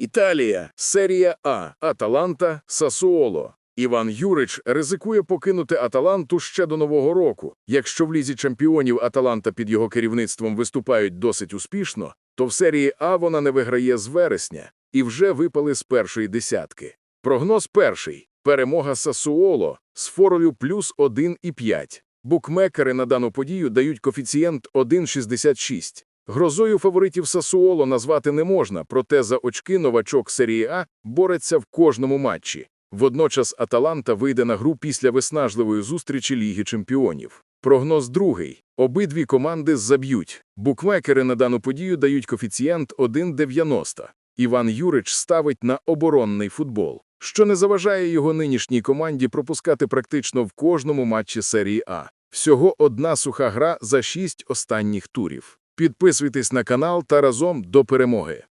Італія, серія А, Аталанта, Сасуоло. Іван Юрич ризикує покинути Аталанту ще до Нового року. Якщо в лізі чемпіонів Аталанта під його керівництвом виступають досить успішно, то в серії А вона не виграє з вересня і вже випали з першої десятки. Прогноз перший. Перемога Сасуоло з форою плюс 1,5. Букмекери на дану подію дають коефіцієнт 1,66. Грозою фаворитів Сасуоло назвати не можна, проте за очки новачок серії А бореться в кожному матчі. Водночас Аталанта вийде на гру після виснажливої зустрічі Ліги чемпіонів. Прогноз другий. Обидві команди заб'ють. Букмекери на дану подію дають коефіцієнт 1,90. Іван Юрич ставить на оборонний футбол, що не заважає його нинішній команді пропускати практично в кожному матчі серії А. Всього одна суха гра за шість останніх турів. Підписуйтесь на канал та разом до перемоги.